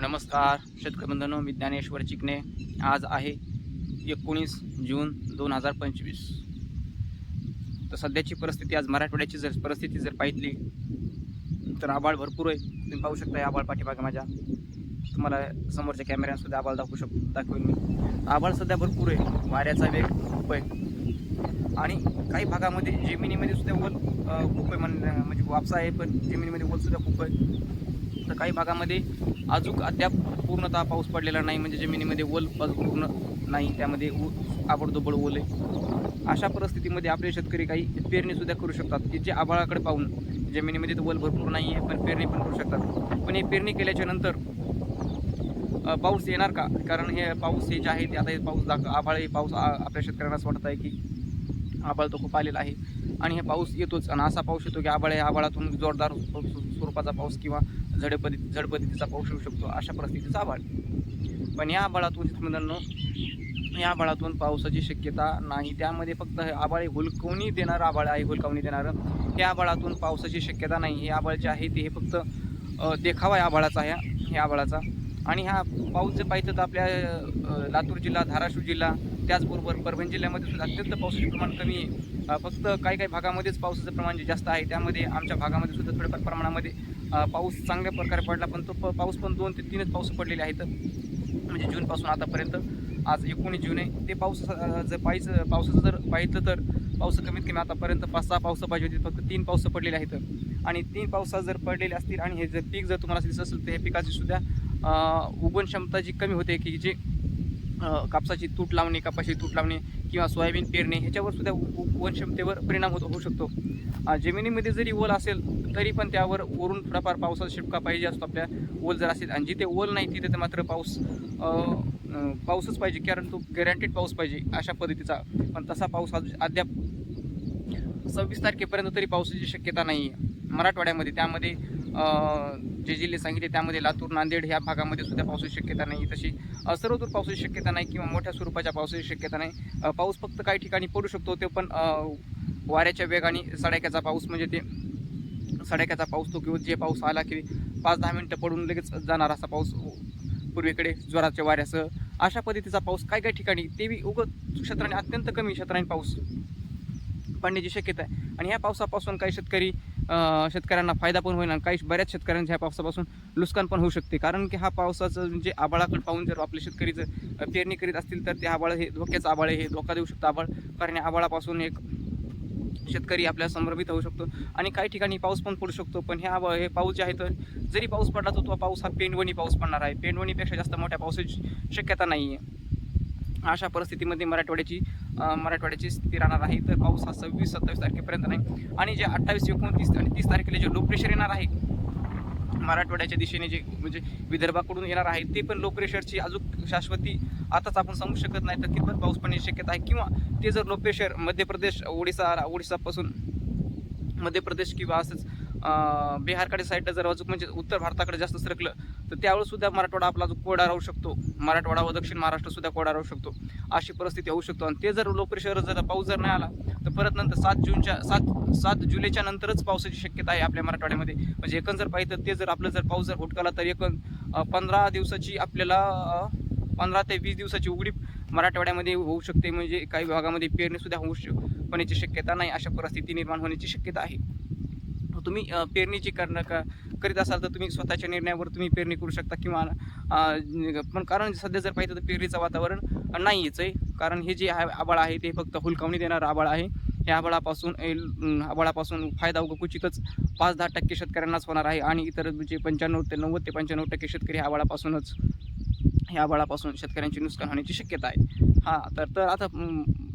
नमस्कार शेतकरी बंधनो मी ज्ञानेश्वर चिकणे आज आहे एकोणीस जून दोन हजार पंचवीस. तर सध्याची परिस्थिती आज मराठवाड्याची जर परिस्थिती जर पाहितली तर आबाळ भरपूर आहे. तुम्ही पाहू शकता हे आबाळ पाठीमागे माझ्या. तुम्हाला समोरच्या कॅमेऱ्यांसुद्धा आबाळ दाखवू शकतो दाखवेल मी. आबाळ सध्या भरपूर आहे. वाऱ्याचा वेग खूप आहे. आणि काही भागामध्ये जमिनीमध्ये सुद्धा ओल खूप आहे म्हण म्हणजे वापसा आहे पण जमिनीमध्ये ओलसुद्धा खूप आहे. तर काही भागामध्ये अजून अद्याप पूर्णतः पाऊस पडलेला नाही म्हणजे जमिनीमध्ये ओल पूर्ण नाही त्यामध्ये ऊ आबडदोबड ओल आहे. अशा परिस्थितीमध्ये आपले शेतकरी काही पेरणीसुद्धा करू शकतात की जे आभाळाकडे पाहून जमिनीमध्ये तर ओल भरपूर नाही आहे पण पेरणी पण करू शकतात. पण हे पेरणी केल्याच्यानंतर पाऊस येणार का? कारण हे पाऊस हे जे आहे ते आता हे पाऊस दाख आभाळ हे पाऊस आ- आपल्या शेतकऱ्यांना असं वाटत आहे की आभाळ तो खूप आलेला आहे. आणि हे पाऊस येतोच आणि असा पाऊस येतो की आभाळ या आभाळातून जोरदार स्वरूपाचा पाऊस किंवा झडपदी झडपद्धतीचा पाऊस येऊ शकतो अशा परिस्थितीचा आभाळ. पण या आभाळातून मित्रांनो या आभाळातून पावसाची शक्यता नाही. त्यामध्ये फक्त आभाळ हे हुलकवणी देणारं आभाळ आहे हुलकावणी देणारं. या आभाळातून पावसाची शक्यता नाही. हे आभाळ जे आहे ते हे फक्त देखावा या आभाळाचा ह्या ह्या आभाळाचा. आणि हा पाऊस जर पाहिजे तर आपल्या लातूर जिल्हा धाराशिव जिल्हा त्याचबरोबर परभणी जिल्ह्यामध्ये सुद्धा अत्यंत पावसाचे प्रमाण कमी आहे. फक्त काही काही भागामध्येच पावसाचं प्रमाण जे जास्त आहे त्यामध्ये आमच्या भागामध्ये सुद्धा थोड्याफार प्रमाणामध्ये पाऊस चांगल्या प्रकारे पडला पण तो प- पाऊस पण दोन ते तीनच पाऊस पडलेले आहेत. म्हणजे जूनपासून आतापर्यंत. आज एकोणीस जून आहे. ते पाऊस जर पाहिजे पावसाचं जर पाहिलं तर पाऊस कमीत कमी आतापर्यंत पाच सहा पावसं पाहिजे होती फक्त तीन पावसं पडलेले आहेत. आणि तीन पावसा जर पडलेले असतील आणि हे जर पीक जर तुम्हाला दिसत असेल तर हे पिकाची सुद्धा उगवण क्षमता जी कमी होते की जे कापसाची तूट लावणे कपाशी तूट लावणे किंवा सोयाबीन पेरणे ह्याच्यावर सुद्धा वनक्षमतेवर परिणाम होत होऊ शकतो. जमिनीमध्ये जरी ओल असेल तरी पण त्यावर वरून थोडाफार पावसाचा शिपका पाहिजे असतो आपल्या. ओल जर असेल आणि जिथे ओल नाही तिथे तर मात्र पाऊस पाऊसच पाहिजे कारण तो गॅरंटेड पाऊस पाहिजे अशा पद्धतीचा. पण तसा पाऊस आज अद्याप सव्वीस तारखेपर्यंत तरी पावसाची शक्यता नाही आहे मराठवाड्यामध्ये त्यामध्ये जे जिल्हे सांगितले त्यामध्ये लातूर नांदेड ह्या भागामध्ये सुद्धा पावसाची शक्यता नाही. तशी सर्वदूर पावसाची शक्यता नाही किंवा मोठ्या स्वरूपाच्या पावसाची शक्यता नाही. पाऊस फक्त काही ठिकाणी पडू शकतो ते पण वाऱ्याच्या वेगाने सडाक्याचा पाऊस म्हणजे ते सडाक्याचा पाऊस तो किंवा जे पाऊस आला की पाच दहा मिनटं पडून लगेच जाणार असा पाऊस पूर्वेकडे जोराच्या वाऱ्यासह. अशा पद्धतीचा पाऊस काही काही ठिकाणी ते बी क्षेत्राने अत्यंत कमी क्षेत्राने पाऊस पडण्याची शक्यता आहे. आणि ह्या पावसापासून काही शेतकरी शेतकऱ्यांना फायदा पण होईल आणि काही बऱ्याच शेतकऱ्यांच्या ह्या पावसापासून नुकसान पण होऊ शकते. कारण की हा पावसाचं म्हणजे आबाळाकडे पाहून जर आपले शेतकरी जर पेरणी करीत असतील तर ते आबाळ हे धोक्याचं आबाळ हे धोका देऊ शकतं आबाळ. कारण या आबाळापासून एक शेतकरी आपल्या संभ्रमित होऊ शकतो आणि काही ठिकाणी पाऊस पण पडू शकतो. पण ह्या हे पाऊस जे आहे तर जरी पाऊस पडला तर तो पाऊस हा पेंडवणी पाऊस पडणार आहे. पेंडवणीपेक्षा जास्त मोठ्या पावसाची शक्यता नाही आहे अशा परिस्थितीमध्ये मराठवाड्याची मराठवाड्याची स्थिती राहणार आहे. तर पाऊस हा सव्वीस सत्तावीस तारखेपर्यंत नाही. आणि जे अठ्ठावीस एकोणतीस आणि तीस तारखेला जे लो प्रेशर येणार आहे मराठवाड्याच्या दिशेने जे म्हणजे विदर्भाकडून येणार आहे ते पण लो प्रेशरची अजून शाश्वती आताच आपण सांगू शकत नाही. तर कितपत पाऊस पडण्याची शक्यता आहे? किंवा ते जर लो प्रेशर मध्य प्रदेश ओडिसा ओडिसापासून मध्य प्रदेश किंवा असंच बिहारकडे साईडला जर अजून म्हणजे उत्तर भारताकडे जास्त सरकलं तर त्यावेळेस सुद्धा मराठवाडा आपला जो कोरडा राहू शकतो मराठवाडा व दक्षिण महाराष्ट्र सुद्धा कोरडा राहू शकतो अशी परिस्थिती होऊ शकतो. आणि ते जर लो जर पाऊस जर नाही आला तर परत नंतर सात जूनच्या सात सात जुलैच्या नंतरच पावसाची शक्यता आहे आपल्या मराठवाड्यामध्ये. म्हणजे एकंद जर पाहिजे तर ते जर आपलं जर पाऊस जर हुटकाला तर एकूण पंधरा दिवसाची आपल्याला पंधरा ते वीस दिवसाची उघडी मराठवाड्यामध्ये होऊ शकते. म्हणजे काही भागामध्ये पेरणी सुद्धा होऊ होण्याची शक्यता नाही अशा परिस्थिती निर्माण होण्याची शक्यता आहे. तुम्ही पेरणीची करणं का करीत असाल तर तुम्ही स्वतःच्या निर्णयावर तुम्ही पेरणी करू शकता किंवा पण कारण सध्या जर पाहिजे तर पेरणीचं वातावरण नाहीच आहे. कारण हे जे आहे आबाळ आहे ते फक्त हुलकावणी देणारं आबाळ आहे. या आबाळापासून ए, आबाळापासून फायदा क्वचितच पाच दहा टक्के शेतकऱ्यांनाच होणार आहे आणि इतर जे पंच्याण्णव ते नव्वद ते पंच्याण्णव टक्के शेतकरी ह्या आबाळापासूनच ह्या आबाळापासून शेतकऱ्यांची नुकसान होण्याची शक्यता आहे. हां तर तर आता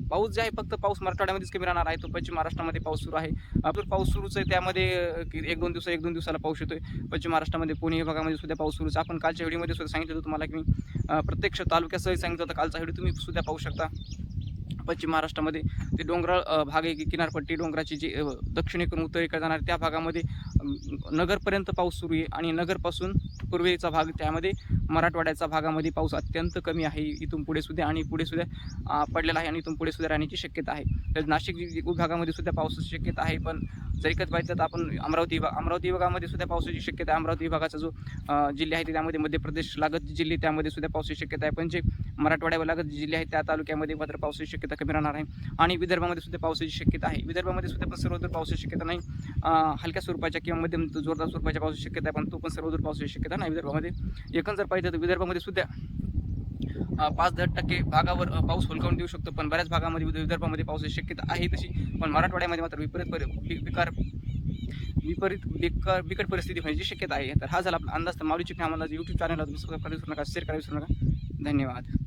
पाऊस जे आहे फक्त पाऊस मराठवाड्यामध्येच कमी राहणार आहे तो पश्चिम महाराष्ट्रामध्ये पाऊस सुरू आहे. आपलं पाऊस सुरूच आहे त्यामध्ये की एक दोन दिवस एक दोन दिवसाला पाऊस येतोय. पश्चिम महाराष्ट्रामध्ये पुणे विभागामध्ये सुद्धा पाऊस सुरूच आपण कालच्या व्हिडिओमध्ये सुद्धा सांगितलं होतं तुम्हाला की मी प्रत्यक्ष तालुक्यासह सांगितलं होतं. कालचा व्हिडिओ तुम्ही सुद्धा पाहू शकता. पश्चिम महाराष्ट्रामध्ये ते डोंगराळ भाग आहे की किनारपट्टी डोंगराची जी दक्षिणेकडून उत्तरेकडे जाणार त्या भागामध्ये नगरपर्यंत पाऊस सुरू आहे आणि नगरपासून पूर्वेचा भाग त्यामध्ये मराठवाड्याचा भागामध्ये पाऊस अत्यंत कमी आहे. इथून पुढे सुद्धा आणि पुढे सुद्धा पडलेला आहे आणि इथून पुढे सुद्धा राहण्याची शक्यता आहे. तर नाशिक विभागामध्ये सुद्धा पावसाची शक्यता आहे पण जर एकच पाहिजे तर आपण अमरावती विभाग अमरावती विभागामध्ये सुद्धा पावसाची शक्यता आहे. अमरावती विभागाचा जो जिल्हा जिल्हे आहे त्यामध्ये मध्य प्रदेश लागत जिल्हे त्यामध्ये सुद्धा पावसाची शक्यता आहे. पण जे मराठवाड्यावर लागत जिल्हे आहेत त्या तालुक्यामध्ये मात्र पावसाची शक्यता कमी राहणार आहे. आणि विदर्भामध्ये सुद्धा पावसाची शक्यता आहे. विदर्भामध्ये सुद्धा पण सर्वदूर पावसाची शक्यता नाही. हलक्या स्वरूपाच्या किंवा मध्यम जोरदार स्वरूपाच्या पावसाची शक्यता आहे पण तो पण सर्वदूर पावसाची शक्यता नाही विदर्भामध्ये. एकंदर जर पाहिजे तर विदर्भामध्ये सुद्धा पाच दहा टक्के भागावर पाऊस होलकावून देऊ शकतो. पण बऱ्याच भागामध्ये विदर्भामध्ये पावसाची शक्यता आहे तशी. पण मराठवाड्यामध्ये मात्र विपरीत परि बि- बिकार विपरीत बेकार बिकट परिस्थिती होण्याची शक्यता आहे. तर हा झाला आपला अंदाज. तर माऊली चिकणे आम्हाला यूट्यूब चॅनलला तुम्ही सबस्क्राईब करू नका शेअर करू नका. धन्यवाद.